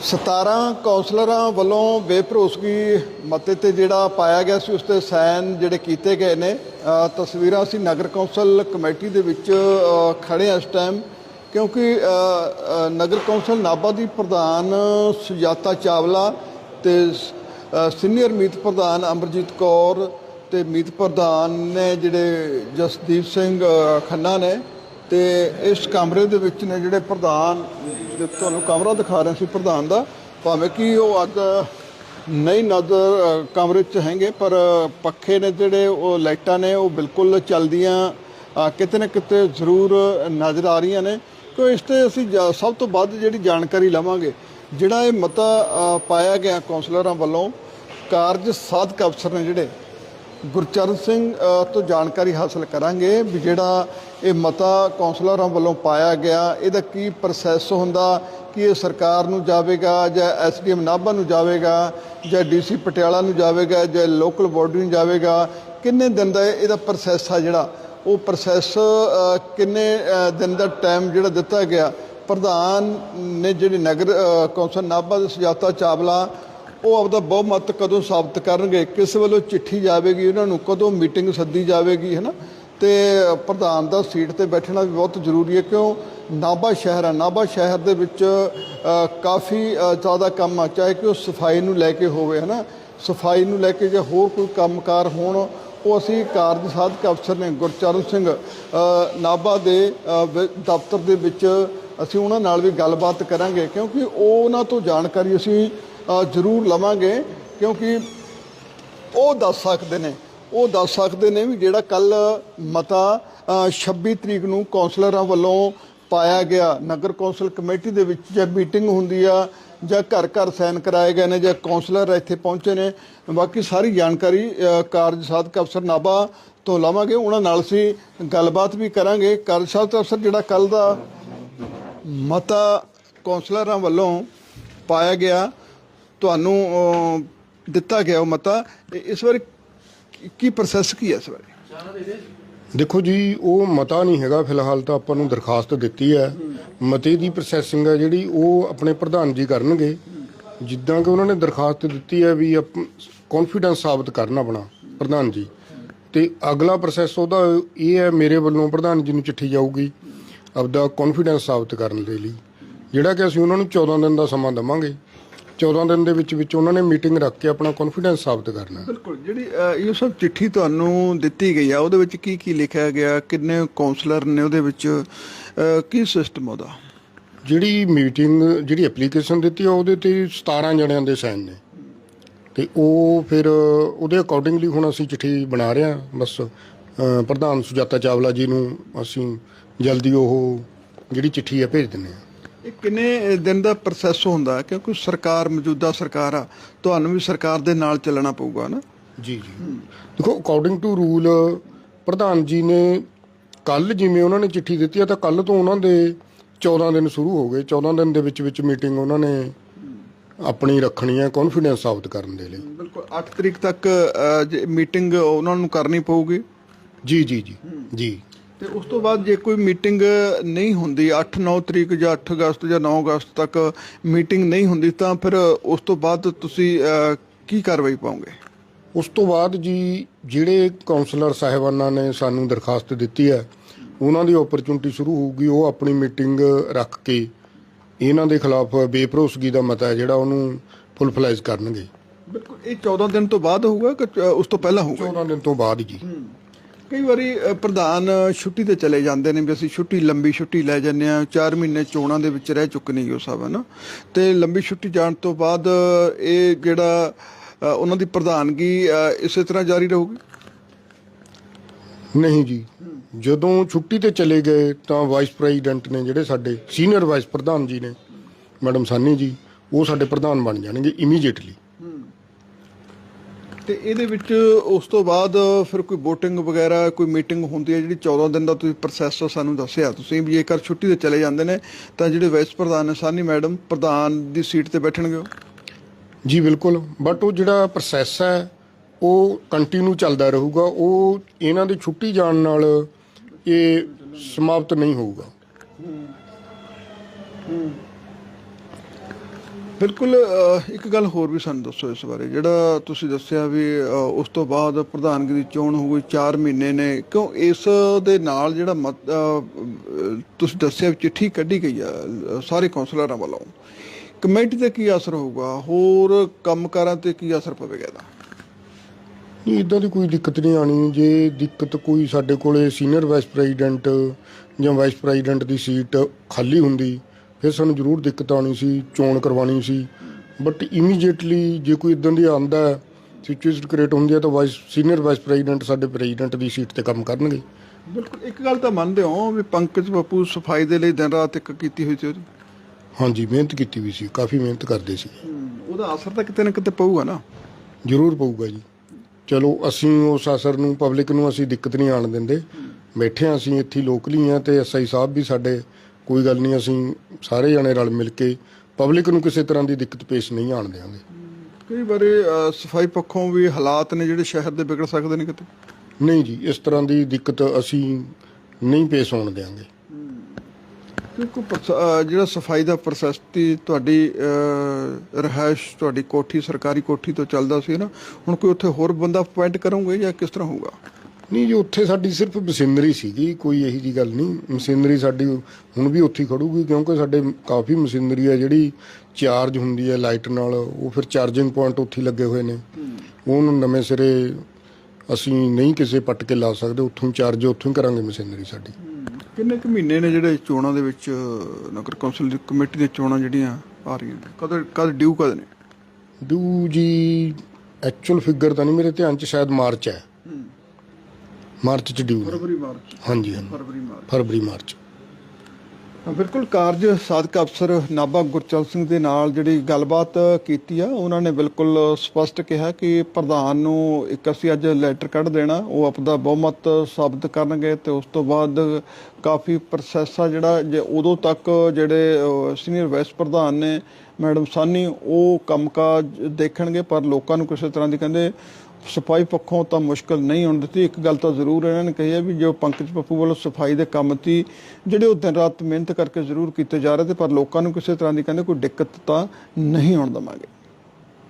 17 ਕੌਂਸਲਰਾਂ ਵੱਲੋਂ ਬੇਭਰੋਸਗੀ ਮਤੇ ਤੇ ਜਿਹੜਾ ਪਾਇਆ ਗਿਆ ਸੀ ਉਸ ਤੇ ਸਾਈਨ ਜਿਹੜੇ ਕੀਤੇ ਗਏ ਨੇ। ਤਸਵੀਰਾਂ ਅਸੀਂ ਨਗਰ ਕੌਂਸਲ ਕਮੇਟੀ ਦੇ ਵਿੱਚ ਅ, ਖੜੇ ਹਾਂ ਇਸ ਟਾਈਮ ਕਿਉਂਕਿ ਨਗਰ ਕੌਂਸਲ ਨਾਭਾ ਦੀ ਪ੍ਰਧਾਨ ਸੁਜਾਤਾ ਚਾਵਲਾ ਤੇ ਸੀਨੀਅਰ ਮੀਤ ਪ੍ਰਧਾਨ ਅਮਰਜੀਤ ਕੌਰ ਤੇ ਮੀਤ ਪ੍ਰਧਾਨ ਨੇ ਜਿਹੜੇ ਜਸਦੀਪ ਸਿੰਘ ਖੰਨਾ ਨੇ ਤੇ ਇਸ ਕਮਰੇ ਦੇ ਵਿੱਚ ਨੇ ਜਿਹੜੇ ਪ੍ਰਧਾਨ ਤੁਹਾਨੂੰ ਕਮਰਾ ਦਿਖਾ ਰਹੇ ਸੀ ਪ੍ਰਧਾਨ ਦਾ, ਭਾਵੇਂ ਕਿ ਉਹ ਅੱਜ ਨਹੀਂ ਨਜ਼ਰ ਕਮਰੇ 'ਚ ਹੈਗੇ, ਪਰ ਪੱਖੇ ਨੇ ਜਿਹੜੇ, ਉਹ ਲਾਈਟਾਂ ਨੇ, ਉਹ ਬਿਲਕੁਲ ਚੱਲਦੀਆਂ ਕਿਤੇ ਨਾ ਕਿਤੇ ਜ਼ਰੂਰ ਨਜ਼ਰ ਆ ਰਹੀਆਂ ਨੇ। ਕਿ ਇਸ ਤੇ ਅਸੀਂ ਸਭ ਤੋਂ ਵੱਧ ਜਿਹੜੀ ਜਾਣਕਾਰੀ ਲਵਾਂਗੇ, ਜਿਹੜਾ ਇਹ ਮਤਾ ਪਾਇਆ ਗਿਆ ਕੌਂਸਲਰਾਂ ਵੱਲੋਂ, ਕਾਰਜ ਸਾਧਕ ਅਫਸਰ ਨੇ ਜਿਹੜੇ, ਗੁਰਚਰਨ ਸਿੰਘ ਤੋਂ ਜਾਣਕਾਰੀ ਹਾਸਲ ਕਰਾਂਗੇ ਵੀ ਜਿਹੜਾ ਇਹ ਮਤਾ ਕੌਂਸਲਰਾਂ ਵੱਲੋਂ ਪਾਇਆ ਗਿਆ। ਇਹਦਾ ਕੀ ਪ੍ਰੋਸੈਸ ਹੁੰਦਾ? ਕਿ ਇਹ ਸਰਕਾਰ ਨੂੰ ਜਾਵੇਗਾ ਜਾਂ ਐਸਡੀਐਮ ਨਾਭਾ ਨੂੰ ਜਾਵੇਗਾ ਜਾਂ ਡੀਸੀ ਪਟਿਆਲਾ ਨੂੰ ਜਾਵੇਗਾ ਜਾਂ ਲੋਕਲ ਬੋਡੀ ਨੂੰ ਜਾਵੇਗਾ? ਕਿੰਨੇ ਦਿਨ ਦਾ ਇਹਦਾ ਪ੍ਰੋਸੈਸ ਆ ਜਿਹੜਾ? ਉਹ ਪ੍ਰੋਸੈਸ ਕਿੰਨੇ ਦਿਨ ਦਾ ਟਾਈਮ ਜਿਹੜਾ ਦਿੱਤਾ ਗਿਆ? ਪ੍ਰਧਾਨ ਨੇ ਜਿਹੜੇ ਨਗਰ ਕੌਂਸਲ ਨਾਭਾ ਦੇ ਸੁਜਾਤਾ ਚਾਵਲਾ, ਉਹ ਆਪਦਾ ਬਹੁਮਤ ਕਦੋਂ ਸਾਬਤ ਕਰਨਗੇ? ਕਿਸ ਵੱਲੋਂ ਚਿੱਠੀ ਜਾਵੇਗੀ? ਉਹਨਾਂ ਨੂੰ ਕਦੋਂ ਮੀਟਿੰਗ ਸੱਦੀ ਜਾਵੇਗੀ? ਹੈ ਨਾ ਤੇ ਪ੍ਰਧਾਨ ਦਾ ਸੀਟ ਤੇ ਬੈਠਣਾ ਵੀ ਬਹੁਤ ਜ਼ਰੂਰੀ ਹੈ ਕਿਉਂ? ਨਾਭਾ ਸ਼ਹਿਰ ਹੈ ਨਾਭਾ ਸ਼ਹਿਰ ਦੇ ਵਿੱਚ ਕਾਫੀ ਜ਼ਿਆਦਾ ਕੰਮ ਆ ਚਾਹੇ ਕਿ ਉਹ ਸਫ਼ਾਈ ਨੂੰ ਲੈ ਕੇ ਹੋਵੇ ਹੈ ਨਾ ਸਫ਼ਾਈ ਨੂੰ ਲੈ ਕੇ ਜਾਂ ਹੋਰ ਕੋਈ ਕੰਮਕਾਰ ਹੋਣ ਉਹ ਅਸੀਂ ਕਾਰਜ ਸਾਧਕ ਅਫਸਰ ਨੇ ਗੁਰਚਰਨ ਸਿੰਘ ਅ, ਨਾਭਾ ਦੇ ਵਿ- ਦਫ਼ਤਰ ਦੇ ਵਿੱਚ ਅਸੀਂ ਉਹਨਾਂ ਨਾਲ ਵੀ ਗੱਲਬਾਤ ਕਰਾਂਗੇ ਕਿਉਂਕਿ ਉਹ ਉਹਨਾਂ ਤੋਂ ਜਾਣਕਾਰੀ ਅਸੀਂ ਜ਼ਰੂਰ ਲਵਾਂਗੇ ਕਿਉਂਕਿ ਉਹ ਦੱਸ ਸਕਦੇ ਨੇ। ਉਹ ਦੱਸ ਸਕਦੇ ਨੇ ਵੀ ਜਿਹੜਾ ਕੱਲ ਮਤਾ ਅ, 26 ਤਰੀਕ ਨੂੰ ਕੌਂਸਲਰਾਂ ਵੱਲੋਂ ਪਾਇਆ ਗਿਆ। ਨਗਰ ਕੌਂਸਲ ਕਮੇਟੀ ਦੇ ਵਿੱਚ ਜੇ ਮੀਟਿੰਗ ਹੁੰਦੀ ਆ ਜਾਂ ਘਰ ਘਰ ਸਾਈਨ ਕਰਾਏ ਗਏ ਨੇ ਜਾਂ ਕੌਂਸਲਰ ਇੱਥੇ ਪਹੁੰਚੇ ਨੇ। ਬਾਕੀ ਸਾਰੀ ਜਾਣਕਾਰੀ ਕਾਰਜ ਸਾਧਕ ਅਫਸਰ ਨਾਭਾ ਤੋਂ ਲਵਾਂਗੇ। ਉਹਨਾਂ ਨਾਲ ਅਸੀਂ ਗੱਲਬਾਤ ਵੀ ਕਰਾਂਗੇ। ਕਾਰਜ ਸਾਧਕ ਅਫਸਰ ਜਿਹੜਾ ਕੱਲ ਦਾ ਮਤਾ ਕੌਂਸਲਰਾਂ ਵੱਲੋਂ ਪਾਇਆ ਗਿਆ ਤੁਹਾਨੂੰ ਦਿੱਤਾ ਗਿਆ ਉਹ ਮਤਾ। ਇਸ ਵਾਰ ਕੀ ਪ੍ਰੋਸੈਸ ਕੀ ਹੈ ਇਸ ਬਾਰੇ? ਦੇਖੋ ਜੀ, ਉਹ ਮਤਾ ਨਹੀਂ ਹੈਗਾ ਫਿਲਹਾਲ ਤਾਂ ਆਪਾਂ ਨੂੰ ਦਰਖਾਸਤ ਦਿੱਤੀ ਹੈ। ਮਤੇ ਦੀ ਪ੍ਰੋਸੈਸਿੰਗ ਹੈ ਜਿਹੜੀ, ਉਹ ਆਪਣੇ ਪ੍ਰਧਾਨ ਜੀ ਕਰਨਗੇ। ਜਿੱਦਾਂ ਕਿ ਉਹਨਾਂ ਨੇ ਦਰਖਾਸਤ ਦਿੱਤੀ ਹੈ ਵੀ ਕੌਨਫੀਡੈਂਸ ਸਾਬਤ ਕਰਨ ਆਪਣਾ ਪ੍ਰਧਾਨ ਜੀ। ਤੇ ਅਗਲਾ ਪ੍ਰੋਸੈਸ ਉਹਦਾ ਇਹ ਹੈ, ਮੇਰੇ ਵੱਲੋਂ ਪ੍ਰਧਾਨ ਜੀ ਨੂੰ ਚਿੱਠੀ ਜਾਊਗੀ ਆਪਦਾ ਕੌਨਫੀਡੈਂਸ ਸਾਬਤ ਕਰਨ ਦੇ ਲਈ। ਜਿਹੜਾ ਕਿ ਅਸੀਂ ਉਹਨਾਂ ਨੂੰ 14 ਦਿਨ ਦਾ ਸਮਾਂ ਦਵਾਂਗੇ। 14 ਦਿਨ ਦੇ ਵਿੱਚ ਵਿੱਚ ਉਹਨਾਂ ਨੇ ਮੀਟਿੰਗ ਰੱਖ ਕੇ ਆਪਣਾ ਕੌਨਫੀਡੈਂਸ ਸਾਬਤ ਕਰਨਾ। ਬਿਲਕੁਲ ਜਿਹੜੀ ਇਹ ਸਭ ਚਿੱਠੀ ਤੁਹਾਨੂੰ ਦਿੱਤੀ ਗਈ ਆ ਉਹਦੇ ਵਿੱਚ ਕੀ ਕੀ ਲਿਖਿਆ ਗਿਆ ਕਿੰਨੇ ਕਾਉਂਸਲਰ ਨੇ ਉਹਦੇ ਵਿੱਚ ਕੀ ਸਿਸਟਮ ਉਹਦਾ? ਜਿਹੜੀ ਮੀਟਿੰਗ ਜਿਹੜੀ ਐਪਲੀਕੇਸ਼ਨ ਦਿੱਤੀ ਆ ਉਹਦੇ ਤੇ 17 ਜਣਿਆਂ ਦੇ ਸਾਈਨ ਨੇ। ਤੇ ਉਹ ਫਿਰ ਉਹਦੇ ਅਕੋਰਡਿੰਗਲੀ ਹੁਣ ਅਸੀਂ ਚਿੱਠੀ ਬਣਾ ਰਹੇ ਹਾਂ ਬਸ ਪ੍ਰਧਾਨ ਸੁਜਾਤਾ ਚਾਵਲਾ ਜੀ ਨੂੰ ਅਸੀਂ ਜਲਦੀ ਉਹ ਜਿਹੜੀ ਚਿੱਠੀ ਹੈ ਭੇਜ ਦਿੰਦੇ ਹਾਂ ਇਹ ਕਿੰਨੇ ਦਿਨ ਦਾ ਪ੍ਰੋਸੈਸ ਹੁੰਦਾ? ਕਿਉਂਕਿ ਸਰਕਾਰ ਮੌਜੂਦਾ ਸਰਕਾਰ ਆ ਤੁਹਾਨੂੰ ਵੀ ਸਰਕਾਰ ਦੇ ਨਾਲ ਚੱਲਣਾ ਪਊਗਾ ਨਾ? ਜੀ ਜੀ। ਦੇਖੋ ਅਕੋਰਡਿੰਗ ਟੂ ਰੂਲ ਪ੍ਰਧਾਨ ਜੀ ਨੇ ਕੱਲ ਜਿਵੇਂ ਉਹਨਾਂ ਨੇ ਚਿੱਠੀ ਦਿੱਤੀ ਆ ਤਾਂ ਕੱਲ ਤੋਂ ਉਹਨਾਂ ਦੇ 14 ਦਿਨ ਸ਼ੁਰੂ ਹੋ ਗਏ। 14 ਦਿਨ ਦੇ ਵਿੱਚ ਵਿੱਚ ਮੀਟਿੰਗ ਉਹਨਾਂ ਨੇ ਆਪਣੀ ਰੱਖਣੀ ਹੈ ਕੌਨਫੀਡੈਂਸ ਸਾਬਤ ਕਰਨ ਦੇ ਲਈ। ਬਿਲਕੁਲ 8 ਤਰੀਕ ਤੱਕ ਮੀਟਿੰਗ ਉਹਨਾਂ ਨੂੰ ਕਰਨੀ ਪਊਗੀ? ਜੀ ਜੀ ਜੀ। ਜੀ। ਤੇ ਉਸ ਤੋਂ ਬਾਅਦ ਜੇ ਕੋਈ ਮੀਟਿੰਗ ਨਹੀਂ ਹੁੰਦੀ 8-9 ਤਰੀਕ ਜਾਂ 8 ਅਗਸਤ ਜਾਂ 9 ਅਗਸਤ ਤੱਕ ਮੀਟਿੰਗ ਨਹੀਂ ਹੁੰਦੀ ਤਾਂ ਫਿਰ ਉਸ ਤੋਂ ਬਾਅਦ ਤੁਸੀਂ ਕੀ ਕਾਰਵਾਈ ਪਾਓਗੇ? ਉਸ ਤੋਂ ਬਾਅਦ ਜੀ ਜਿਹੜੇ ਕਾਉਂਸਲਰ ਸਾਹਿਬਾਨਾਂ ਨੇ ਸਾਨੂੰ ਦਰਖਾਸਤ ਦਿੱਤੀ ਹੈ ਉਹਨਾਂ ਦੀ ਓਪਰਚੁਨਿਟੀ ਸ਼ੁਰੂ ਹੋਊਗੀ ਉਹ ਆਪਣੀ ਮੀਟਿੰਗ ਰੱਖ ਕੇ ਇਹਨਾਂ ਦੇ ਖਿਲਾਫ ਬੇਭਰੋਸਗੀ ਦਾ ਮਤਾ ਹੈ ਜਿਹੜਾ ਉਹਨੂੰ ਫੁੱਲਫਲਾਈਜ਼ ਕਰਨਗੇ। ਬਿਲਕੁਲ ਇਹ 14 ਦਿਨ ਤੋਂ ਬਾਅਦ ਹੋਊਗਾ ਕਿ ਉਸ ਤੋਂ ਪਹਿਲਾਂ ਹੋਊਗਾ? 14 ਦਿਨ ਤੋਂ ਬਾਅਦ ਜੀ। ਕਈ ਵਾਰੀ ਅ, ਪ੍ਰਧਾਨ ਛੁੱਟੀ ਤੇ ਚਲੇ ਜਾਂਦੇ ਨੇ ਵੀ ਅਸੀਂ ਛੁੱਟੀ ਲੰਬੀ ਛੁੱਟੀ ਲੈ ਜਾਂਦੇ ਆ 4 ਮਹੀਨੇ ਚੋਣਾਂ ਦੇ ਵਿੱਚ ਰਹਿ ਚੁੱਕੇ ਨੇ ਉਹ ਸਭ ਹੈ ਨਾ ਤੇ ਲੰਬੀ ਛੁੱਟੀ ਜਾਣ ਤੋਂ ਬਾਅਦ ਇਹ ਜਿਹੜਾ ਅ, ਉਹਨਾਂ ਦੀ ਪ੍ਰਧਾਨਗੀ ਅ, ਇਸੇ ਤਰ੍ਹਾਂ ਜਾਰੀ ਰਹੂਗੀ? ਨਹੀਂ ਜੀ। ਜਦੋਂ ਛੁੱਟੀ ਤੇ ਚਲੇ ਗਏ ਤਾਂ ਵਾਈਸ ਪ੍ਰੈਜ਼ੀਡੈਂਟ ਨੇ ਜਿਹੜੇ ਸਾਡੇ ਸੀਨੀਅਰ ਵਾਈਸ ਪ੍ਰਧਾਨ ਜੀ ਨੇ ਮੈਡਮ ਸਾਨੀ ਜੀ ਉਹ ਸਾਡੇ ਪ੍ਰਧਾਨ ਬਣ ਜਾਣਗੇ ਇਮੀਡੀਏਟਲੀ ਤੇ ਇਹਦੇ ਵਿੱਚ ਉਸ ਤੋਂ ਬਾਅਦ ਫਿਰ ਕੋਈ VOTING ਵਗੈਰਾ ਕੋਈ ਮੀਟਿੰਗ ਹੁੰਦੀ ਹੈ ਜਿਹੜੀ 14 ਦਿਨ ਦਾ ਤੁਸੀਂ ਪ੍ਰੋਸੈਸ ਸਾਨੂੰ ਦੱਸਿਆ। ਤੁਸੀਂ ਵੀ ਜੇਕਰ ਛੁੱਟੀ ਤੇ ਚਲੇ ਜਾਂਦੇ ਨੇ ਤਾਂ ਜਿਹੜੇ ਵਾਈਸ ਪ੍ਰਧਾਨ ਨੇ ਸਾਨੀ ਮੈਡਮ ਪ੍ਰਧਾਨ ਦੀ ਸੀਟ ਤੇ ਬੈਠਣਗੇ ਜੀ ਬਿਲਕੁਲ। ਬਟ ਉਹ ਜਿਹੜਾ ਪ੍ਰੋਸੈਸ ਹੈ ਉਹ ਕੰਟੀਨਿਊ ਚੱਲਦਾ ਰਹੂਗਾ। ਉਹ ਇਹਨਾਂ ਦੀ ਛੁੱਟੀ ਜਾਣ ਨਾਲ ਇਹ ਸਮਾਪਤ ਨਹੀਂ ਹੋਊਗਾ। ਬਿਲਕੁਲ ਇੱਕ ਗੱਲ ਹੋਰ ਵੀ ਸਾਨੂੰ ਦੱਸੋ ਇਸ ਬਾਰੇ, ਜਿਹੜਾ ਤੁਸੀਂ ਦੱਸਿਆ ਵੀ ਉਸ ਤੋਂ ਬਾਅਦ ਪ੍ਰਧਾਨਗੀ ਦੀ ਚੋਣ ਹੋ ਗਈ 4 ਮਹੀਨੇ ਨੇ, ਕਿਉਂ ਇਸ ਦੇ ਨਾਲ ਜਿਹੜਾ ਮਤ- ਤੁਸੀਂ ਦੱਸਿਆ ਵੀ ਚਿੱਠੀ ਕੱਢੀ ਗਈ ਆ ਸਾਰੇ ਕੌਂਸਲਰਾਂ ਵੱਲੋਂ, ਕਮੇਟੀ ਤੇ ਕੀ ਅਸਰ ਹੋਊਗਾ? ਹੋਰ ਕੰਮਕਾਰਾਂ ਤੇ ਕੀ ਅਸਰ ਪਵੇਗਾ ਇਹਦਾ? ਨਹੀਂ ਇਦਾਂ ਦੀ ਕੋਈ ਦਿੱਕਤ ਨਹੀਂ ਆਣੀ ਜੇ ਦਿੱਕਤ ਕੋਈ ਸਾਡੇ ਕੋਲੇ ਸੀਨੀਅਰ ਵਾਈਸ ਪ੍ਰੈਜ਼ੀਡੈਂਟ ਜਾਂ ਵਾਈਸ ਪ੍ਰੈਜ਼ੀਡੈਂਟ ਦੀ ਸੀਟ ਖਾਲੀ ਹੁੰਦੀ ਫਿਰ ਸਾਨੂੰ ਜ਼ਰੂਰ ਦਿੱਕਤ ਆਣੀ ਸੀ ਚੋਣ ਕਰਵਾਉਣੀ ਸੀ। ਬਟ ਇਮੀਡੀਏਟਲੀ ਜੇ ਕੋਈ ਇਦਾਂ ਦੀ ਆਂਦਾ ਸਿਚੁਏਸ਼ਨ ਕ੍ਰੀਏਟ ਹੁੰਦੀ ਹੈ ਤਾਂ ਵਾਈਸ ਸੀਨੀਅਰ ਵਾਈਸ ਪ੍ਰੈਜ਼ੀਡੈਂਟ ਸਾਡੇ ਪ੍ਰੈਜ਼ੀਡੈਂਟ ਦੀ ਸੀਟ ਤੇ ਕੰਮ ਕਰਨਗੇ। ਬਿਲਕੁਲ ਇੱਕ ਗੱਲ ਤਾਂ ਮੰਨਦੇ ਹੋ ਵੀ ਪੰਕਜ ਬੱਪੂ ਸਫ਼ਾਈ ਦੇ ਲਈ ਦਿਨ ਰਾਤ ਇੱਕ ਕੀਤੀ ਹੋਈ ਸੀ ਉਹਦੀ? ਹਾਂਜੀ ਮਿਹਨਤ ਕੀਤੀ ਵੀ ਸੀ ਕਾਫੀ ਮਿਹਨਤ ਕਰਦੇ ਸੀ। ਉਹਦਾ ਅਸਰ ਤਾਂ ਕਿਤੇ ਨਾ ਕਿਤੇ ਪਊਗਾ ਨਾ। ਜ਼ਰੂਰ ਪਊਗਾ ਜੀ। ਚਲੋ ਅਸੀਂ ਉਸ ਅਸਰ ਨੂੰ ਪਬਲਿਕ ਨੂੰ ਅਸੀਂ ਦਿੱਕਤ ਨਹੀਂ ਆਣ ਦਿੰਦੇ। ਬੈਠੇ ਅਸੀਂ ਇੱਥੇ ਲੋਕਲੀ ਆ ਤੇ ਐਸਆਈ ਸਾਹਿਬ ਵੀ ਸਾਡੇ ਕੋਈ ਗੱਲ ਨਹੀਂ ਅਸੀਂ ਸਾਰੇ ਜਣੇ ਰਲ ਮਿਲ ਕੇ ਪਬਲਿਕ ਨੂੰ ਕਿਸੇ ਤਰ੍ਹਾਂ ਦੀ ਦਿੱਕਤ ਪੇਸ਼ ਨਹੀਂ ਆਣ ਦੇਵਾਂਗੇ ਕਈ ਵਾਰੀ ਸਫ਼ਾਈ ਪੱਖੋਂ ਵੀ ਹਾਲਾਤ ਨੇ ਜਿਹੜੇ ਸ਼ਹਿਰ ਦੇ ਵਿਗੜ ਸਕਦੇ ਨੇ ਕਿਤੇ? ਨਹੀਂ ਜੀ ਇਸ ਤਰ੍ਹਾਂ ਦੀ ਦਿੱਕਤ ਅਸੀਂ ਨਹੀਂ ਪੇਸ਼ ਹੋਣ ਦੇਵਾਂਗੇ ਕਿਉਂਕਿ ਜਿਹੜਾ ਸਫ਼ਾਈ ਦਾ ਪ੍ਰੋਸੈਸ ਤੀ ਤੁਹਾਡੀ ਰਿਹਾਇਸ਼ ਤੁਹਾਡੀ ਕੋਠੀ ਸਰਕਾਰੀ ਕੋਠੀ ਤੋਂ ਚੱਲਦਾ ਸੀ ਨਾ ਹੁਣ ਕੋਈ ਉੱਥੇ ਹੋਰ ਬੰਦਾ ਅਪਾਇੰਟ ਕਰੋਗੇ ਜਾਂ ਕਿਸ ਤਰ੍ਹਾਂ ਹੋਊਗਾ? ਨਹੀਂ ਜੀ ਉੱਥੇ ਸਾਡੀ ਸਿਰਫ ਮਸ਼ੀਨਰੀ ਸੀਗੀ ਕੋਈ ਇਹੀ ਜੀ ਗੱਲ ਨਹੀਂ। ਮਸ਼ੀਨਰੀ ਸਾਡੀ ਹੁਣ ਵੀ ਉੱਥੇ ਖੜੂਗੀ ਕਿਉਂਕਿ ਸਾਡੇ ਕਾਫੀ ਮਸ਼ੀਨਰੀ ਹੈ ਜਿਹੜੀ ਚਾਰਜ ਹੁੰਦੀ ਹੈ ਲਾਈਟ ਨਾਲ ਉਹ ਫਿਰ ਚਾਰਜਿੰਗ ਪੁਆਇੰਟ ਉੱਥੇ ਲੱਗੇ ਹੋਏ ਨੇ। ਉਹਨੂੰ ਨਵੇਂ ਸਿਰੇ ਅਸੀਂ ਨਹੀਂ ਕਿਸੇ ਪੱਟ ਕੇ ਲਾ ਸਕਦੇ ਉੱਥੋਂ ਚਾਰਜ ਉੱਥੋਂ ਹੀ ਕਰਾਂਗੇ ਮਸ਼ੀਨਰੀ ਸਾਡੀ। ਕਿੰਨੇ ਕੁ ਮਹੀਨੇ ਨੇ ਜਿਹੜੇ ਚੋਣਾਂ ਦੇ ਵਿੱਚ ਨਗਰ ਕੌਂਸਲ ਦੀ ਕਮੇਟੀ ਦੀਆਂ ਚੋਣਾਂ ਜਿਹੜੀਆਂ ਆ ਰਹੀਆਂ ਨੇ? ਕਦ ਕਦ ਡਿਊ ਕਦ ਨੇ? ਡੂ ਜੀ ਐਕਚੁਅਲ ਫਿਗਰ ਤਾਂ ਨਹੀਂ ਮੇਰੇ ਧਿਆਨ 'ਚ ਸ਼ਾਇਦ ਮਾਰਚ ਹੈ। ਮਾਰਚ 'ਚ ਡਿਊ ਫਰਵਰੀ ਮਾਰਚ। ਹਾਂਜੀ ਹਾਂਜੀ। ਫਰਵਰੀ ਮਾਰਚ। ਫਰਵਰੀ ਮਾਰਚ। ਹਾਂ, ਬਿਲਕੁਲ ਕਾਰਜ ਸਾਧਕ ਅਫਸਰ ਨਾਭਾ ਗੁਰਚਲ ਸਿੰਘ ਦੇ ਨਾਲ ਜਿਹੜੀ ਗੱਲਬਾਤ ਕੀਤੀ ਆ ਉਹਨਾਂ ਨੇ ਬਿਲਕੁਲ ਸਪਸ਼ਟ ਕਿਹਾ ਕਿ ਪ੍ਰਧਾਨ ਨੂੰ ਇੱਕ ਅਸੀਂ ਅੱਜ ਲੈਟਰ ਕੱਢ ਦੇਣਾ ਉਹ ਆਪਦਾ ਬਹੁਮਤ ਸਾਬਤ ਕਰਨਗੇ ਤੇ ਉਸ ਤੋਂ ਬਾਅਦ ਕਾਫੀ ਪ੍ਰੋਸੈਸ ਆ ਜਿਹੜਾ ਜੇ ਉਦੋਂ ਤੱਕ ਜਿਹੜੇ ਸੀਨੀਅਰ ਵਾਈਸ ਪ੍ਰਧਾਨ ਨੇ ਮੈਡਮ ਸਾਨੀ, ਉਹ ਕੰਮਕਾਜ ਦੇਖਣਗੇ, ਪਰ ਲੋਕਾਂ ਨੂੰ ਕਿਸੇ ਤਰ੍ਹਾਂ ਦੀ ਕਹਿੰਦੇ ਸਫ਼ਾਈ ਪੱਖੋਂ ਤਾਂ ਮੁਸ਼ਕਲ ਨਹੀਂ ਹੋਣ ਦਿੱਤੀ। ਇੱਕ ਗੱਲ ਤਾਂ ਜ਼ਰੂਰ ਇਹਨਾਂ ਨੇ ਕਹੀ ਹੈ ਵੀ ਜੋ ਪੰਕਜ ਪੱਪੂ ਵੱਲੋਂ ਸਫ਼ਾਈ ਦੇ ਕੰਮ ਤੀ ਜਿਹੜੇ ਉਹ ਦਿਨ ਰਾਤ ਮਿਹਨਤ ਕਰਕੇ ਜ਼ਰੂਰ ਕੀਤੇ ਜਾ ਰਹੇ ਤੇ ਪਰ ਲੋਕਾਂ ਨੂੰ ਕਿਸੇ ਤਰ੍ਹਾਂ ਦੀ ਕਹਿੰਦੇ ਕੋਈ ਦਿੱਕਤ ਤਾਂ ਨਹੀਂ ਆਉਣ ਦਵਾਂਗੇ।